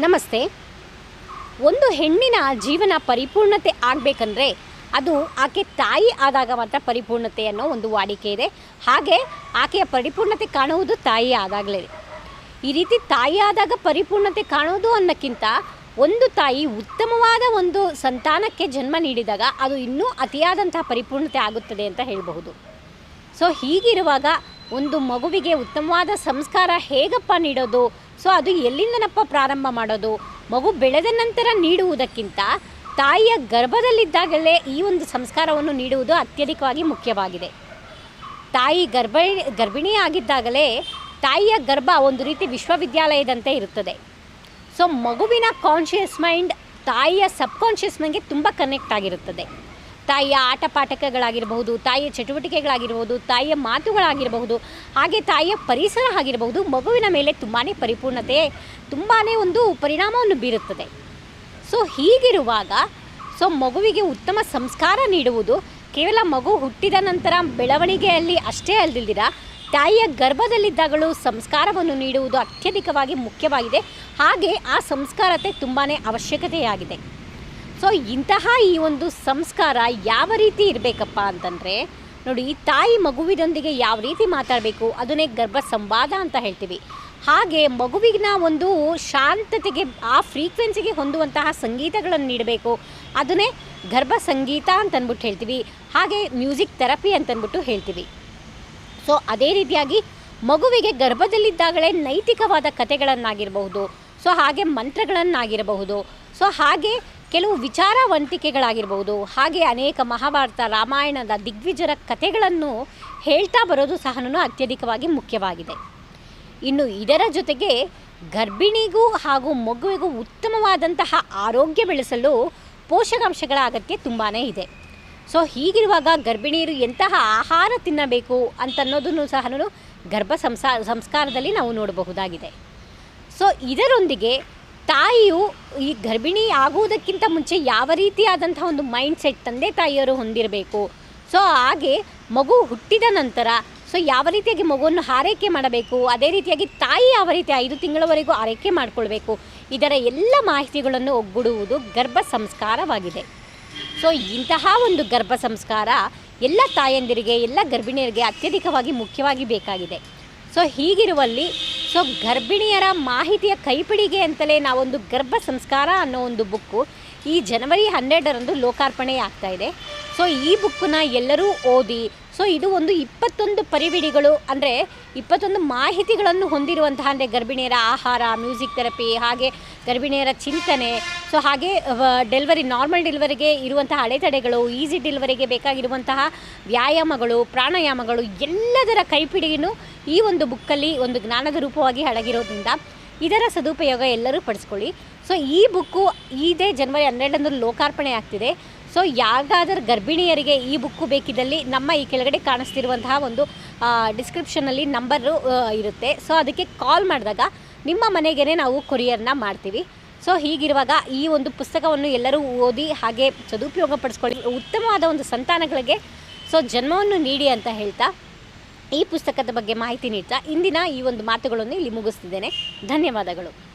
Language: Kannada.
ನಮಸ್ತೆ. ಒಂದು ಹೆಣ್ಣಿನ ಜೀವನ ಪರಿಪೂರ್ಣತೆ ಆಗಬೇಕಂದ್ರೆ ಅದು ಆಕೆ ತಾಯಿ ಆದಾಗ ಮಾತ್ರ ಪರಿಪೂರ್ಣತೆ ಅನ್ನೋ ಒಂದು ವಾಡಿಕೆ ಇದೆ. ಹಾಗೆ ಆಕೆಯ ಪರಿಪೂರ್ಣತೆ ಕಾಣುವುದು ತಾಯಿ ಆದಾಗಲೇ. ಈ ರೀತಿ ತಾಯಿ ಆದಾಗ ಪರಿಪೂರ್ಣತೆ ಕಾಣೋದು ಅನ್ನೋಕ್ಕಿಂತ ಒಂದು ತಾಯಿ ಉತ್ತಮವಾದ ಒಂದು ಸಂತಾನಕ್ಕೆ ಜನ್ಮ ನೀಡಿದಾಗ ಅದು ಇನ್ನೂ ಅತಿಯಾದಂತಹ ಪರಿಪೂರ್ಣತೆ ಆಗುತ್ತದೆ ಅಂತ ಹೇಳಬಹುದು. ಸೊ ಹೀಗಿರುವಾಗ ಒಂದು ಮಗುವಿಗೆ ಉತ್ತಮವಾದ ಸಂಸ್ಕಾರ ಹೇಗಪ್ಪ ನೀಡೋದು? ಸೊ, ಅದು ಎಲ್ಲಿಂದನಪ್ಪ ಪ್ರಾರಂಭ ಮಾಡೋದು? ಮಗು ಬೆಳೆದ ನಂತರ ನೀಡುವುದಕ್ಕಿಂತ ತಾಯಿಯ ಗರ್ಭದಲ್ಲಿದ್ದಾಗಲೇ ಈ ಒಂದು ಸಂಸ್ಕಾರವನ್ನು ನೀಡುವುದು ಅತ್ಯಧಿಕವಾಗಿ ಮುಖ್ಯವಾಗಿದೆ. ತಾಯಿ ಗರ್ಭ ಗರ್ಭಿಣಿ ಆಗಿದ್ದಾಗಲೇ ತಾಯಿಯ ಗರ್ಭ ಒಂದು ರೀತಿ ವಿಶ್ವವಿದ್ಯಾಲಯದಂತೆ ಇರುತ್ತದೆ. ಸೊ, ಮಗುವಿನ ಕಾನ್ಷಿಯಸ್ ಮೈಂಡ್ ತಾಯಿಯ ಸಬ್ಕಾನ್ಷಿಯಸ್ ಮೈಂಡ್ಗೆ ತುಂಬ ಕನೆಕ್ಟ್ ಆಗಿರುತ್ತದೆ. ತಾಯಿಯ ಆಟ ಪಾಠಕಗಳಾಗಿರಬಹುದು ತಾಯಿಯ ಚಟುವಟಿಕೆಗಳಾಗಿರಬಹುದು, ತಾಯಿಯ ಮಾತುಗಳಾಗಿರಬಹುದು, ಹಾಗೆ ತಾಯಿಯ ಪರಿಸರ ಆಗಿರಬಹುದು, ಮಗುವಿನ ಮೇಲೆ ತುಂಬಾ ಪರಿಪೂರ್ಣತೆ ತುಂಬಾ ಒಂದು ಪರಿಣಾಮವನ್ನು ಬೀರುತ್ತದೆ. ಸೊ ಹೀಗಿರುವಾಗ ಸೊ ಮಗುವಿಗೆ ಉತ್ತಮ ಸಂಸ್ಕಾರ ನೀಡುವುದು, ಕೇವಲ ಮಗು ಹುಟ್ಟಿದ ನಂತರ ಬೆಳವಣಿಗೆಯಲ್ಲಿ ಅಷ್ಟೇ ಅಲ್ಲದಿರ ತಾಯಿಯ ಗರ್ಭದಲ್ಲಿದ್ದಾಗಲೂ ಸಂಸ್ಕಾರವನ್ನು ನೀಡುವುದು ಅತ್ಯಧಿಕವಾಗಿ ಮುಖ್ಯವಾಗಿದೆ. ಹಾಗೆ ಆ ಸಂಸ್ಕಾರತೆ ತುಂಬಾ ಅವಶ್ಯಕತೆಯಾಗಿದೆ. ಸೊ ಇಂತಹ ಈ ಒಂದು ಸಂಸ್ಕಾರ ಯಾವ ರೀತಿ ಇರಬೇಕಪ್ಪ ಅಂತಂದರೆ, ನೋಡಿ ತಾಯಿ ಮಗುವಿನೊಂದಿಗೆ ಯಾವ ರೀತಿ ಮಾತಾಡಬೇಕು, ಅದನ್ನೇ ಗರ್ಭ ಸಂವಾದ ಅಂತ ಹೇಳ್ತೀವಿ. ಹಾಗೆ ಮಗುವಿನ ಒಂದು ಶಾಂತತೆಗೆ, ಆ ಫ್ರೀಕ್ವೆನ್ಸಿಗೆ ಹೊಂದುವಂತಹ ಸಂಗೀತಗಳನ್ನು ನೀಡಬೇಕು. ಅದನ್ನೇ ಗರ್ಭ ಸಂಗೀತ ಅಂತನ್ಬಿಟ್ಟು ಹೇಳ್ತೀವಿ. ಹಾಗೆ ಮ್ಯೂಸಿಕ್ ಥೆರಪಿ ಅಂತನ್ಬಿಟ್ಟು ಹೇಳ್ತೀವಿ. ಸೊ ಅದೇ ರೀತಿಯಾಗಿ ಮಗುವಿಗೆ ಗರ್ಭದಲ್ಲಿದ್ದಾಗಲೇ ನೈತಿಕವಾದ ಕಥೆಗಳನ್ನಾಗಿರಬಹುದು. ಸೊ ಹಾಗೆ ಮಂತ್ರಗಳನ್ನಾಗಿರಬಹುದು. ಸೊ ಹಾಗೆ ಕೆಲವು ವಿಚಾರವಂತಿಕೆಗಳಾಗಿರ್ಬೋದು, ಹಾಗೆ ಅನೇಕ ಮಹಾಭಾರತ ರಾಮಾಯಣದ ದಿಗ್ವಿಜರ ಕಥೆಗಳನ್ನು ಹೇಳ್ತಾ ಬರೋದು ಸಹ ಅತ್ಯಧಿಕವಾಗಿ ಮುಖ್ಯವಾಗಿದೆ. ಇನ್ನು ಇದರ ಜೊತೆಗೆ ಗರ್ಭಿಣಿಗೂ ಹಾಗೂ ಮಗುವಿಗೂ ಉತ್ತಮವಾದಂತಹ ಆರೋಗ್ಯ ಬೆಳೆಸಲು ಪೋಷಕಾಂಶಗಳ ಅಗತ್ಯ ತುಂಬಾ ಇದೆ. ಸೊ, ಹೀಗಿರುವಾಗ ಗರ್ಭಿಣಿಯರು ಎಂತಹ ಆಹಾರ ತಿನ್ನಬೇಕು ಅಂತನ್ನೋದನ್ನು ಸಹ ಗರ್ಭ ಸಂಸಾ, ಸಂಸ್ಕಾರದಲ್ಲಿ ನಾವು ನೋಡಬಹುದಾಗಿದೆ. ಸೊ, ಇದರೊಂದಿಗೆ ತಾಯಿಯು ಈ ಗರ್ಭಿಣಿ ಆಗುವುದಕ್ಕಿಂತ ಮುಂಚೆ ಯಾವ ರೀತಿಯಾದಂಥ ಒಂದು ಮೈಂಡ್ ಸೆಟ್ ತಂದೆ ತಾಯಿಯವರು ಹೊಂದಿರಬೇಕು? ಸೊ, ಹಾಗೆ ಮಗು ಹುಟ್ಟಿದ ನಂತರ, ಸೊ, ಯಾವ ರೀತಿಯಾಗಿ ಮಗುವನ್ನು ಆರೈಕೆ ಮಾಡಬೇಕು? ಅದೇ ರೀತಿಯಾಗಿ ತಾಯಿ ಯಾವ ರೀತಿ ಐದು ತಿಂಗಳವರೆಗೂ ಆರೈಕೆ ಮಾಡಿಕೊಳ್ಬೇಕು? ಇದರ ಎಲ್ಲ ಮಾಹಿತಿಗಳನ್ನು ಒಗ್ಗೂಡುವುದು ಗರ್ಭ ಸಂಸ್ಕಾರವಾಗಿದೆ. ಸೊ, ಇಂತಹ ಒಂದು ಗರ್ಭ ಸಂಸ್ಕಾರ ಎಲ್ಲ ತಾಯಂದಿರಿಗೆ, ಎಲ್ಲ ಗರ್ಭಿಣಿಯರಿಗೆ ಅತ್ಯಧಿಕವಾಗಿ ಮುಖ್ಯವಾಗಿ ಬೇಕಾಗಿದೆ. ಸೊ, ಹೀಗಿರುವಲ್ಲಿ ಸೊ ಗರ್ಭಿಣಿಯರ ಮಾಹಿತಿಯ ಕೈಪಿಡಿಗೆ ಅಂತಲೇ ನಾವೊಂದು ಗರ್ಭ ಸಂಸ್ಕಾರ ಅನ್ನೋ ಒಂದು ಬುಕ್ಕು ಈ ಜನವರಿ ಹನ್ನೆರಡರಂದು ಲೋಕಾರ್ಪಣೆ ಆಗ್ತಾ ಇದೆ. ಸೊ ಈ ಬುಕ್ಕನ್ನ ಎಲ್ಲರೂ ಓದಿ, ಸೊ ಇದು ಒಂದು ಇಪ್ಪತ್ತೊಂದು ಪರಿವಿಡಿಗಳು, ಅಂದರೆ ಇಪ್ಪತ್ತೊಂದು ಮಾಹಿತಿಗಳನ್ನು ಹೊಂದಿರುವಂತಹ, ಅಂದರೆ ಗರ್ಭಿಣಿಯರ ಆಹಾರ, ಮ್ಯೂಸಿಕ್ ಥೆರಪಿ, ಹಾಗೆ ಗರ್ಭಿಣಿಯರ ಚಿಂತನೆ, ಸೊ ಹಾಗೆ ಡೆಲಿವರಿ, ನಾರ್ಮಲ್ ಡೆಲಿವರಿಗೆ ಇರುವಂತಹ ಅಡೆತಡೆಗಳು, ಈಸಿ ಡೆಲಿವರಿಗೆ ಬೇಕಾಗಿರುವಂತಹ ವ್ಯಾಯಾಮಗಳು, ಪ್ರಾಣಾಯಾಮಗಳು, ಎಲ್ಲದರ ಕೈಪಿಡಿಯನ್ನು ಈ ಒಂದು ಬುಕ್ಕಲ್ಲಿ ಒಂದು ಜ್ಞಾನದ ರೂಪವಾಗಿ ಅಡಗಿರೋದ್ರಿಂದ ಇದರ ಸದುಪಯೋಗ ಎಲ್ಲರೂ ಪಡಿಸ್ಕೊಳ್ಳಿ. ಸೊ ಈ ಬುಕ್ಕು ಇದೇ ಜನವರಿ ಹನ್ನೆರಡರಂದು ಲೋಕಾರ್ಪಣೆ ಆಗ್ತಿದೆ. ಸೊ ಯಾರಿಗಾದರೂ ಗರ್ಭಿಣಿಯರಿಗೆ ಈ ಬುಕ್ಕು ಬೇಕಿದ್ದಲ್ಲಿ ನಮ್ಮ ಈ ಕೆಳಗಡೆ ಕಾಣಿಸ್ತಿರುವಂತಹ ಒಂದು ಡಿಸ್ಕ್ರಿಪ್ಷನಲ್ಲಿ ನಂಬರು ಇರುತ್ತೆ. ಸೊ ಅದಕ್ಕೆ ಕಾಲ್ ಮಾಡಿದಾಗ ನಿಮ್ಮ ಮನೆಗೇ ನಾವು ಕೊರಿಯರ್ನ ಮಾಡ್ತೀವಿ. ಸೊ ಹೀಗಿರುವಾಗ ಈ ಒಂದು ಪುಸ್ತಕವನ್ನು ಎಲ್ಲರೂ ಓದಿ ಹಾಗೆ ಸದುಪಯೋಗ ಪಡಿಸ್ಕೊಳ್ಳಿ. ಉತ್ತಮವಾದ ಒಂದು ಸಂತಾನಗಳಿಗೆ ಸೊ ಜನ್ಮವನ್ನು ನೀಡಿ ಅಂತ ಹೇಳ್ತಾ ಈ ಪುಸ್ತಕದ ಬಗ್ಗೆ ಮಾಹಿತಿ ನೀಡ್ತಾ ಇಂದಿನ ಈ ಒಂದು ಮಾತುಗಳನ್ನು ಇಲ್ಲಿ ಮುಗಿಸ್ತಿದ್ದೇನೆ. ಧನ್ಯವಾದಗಳು.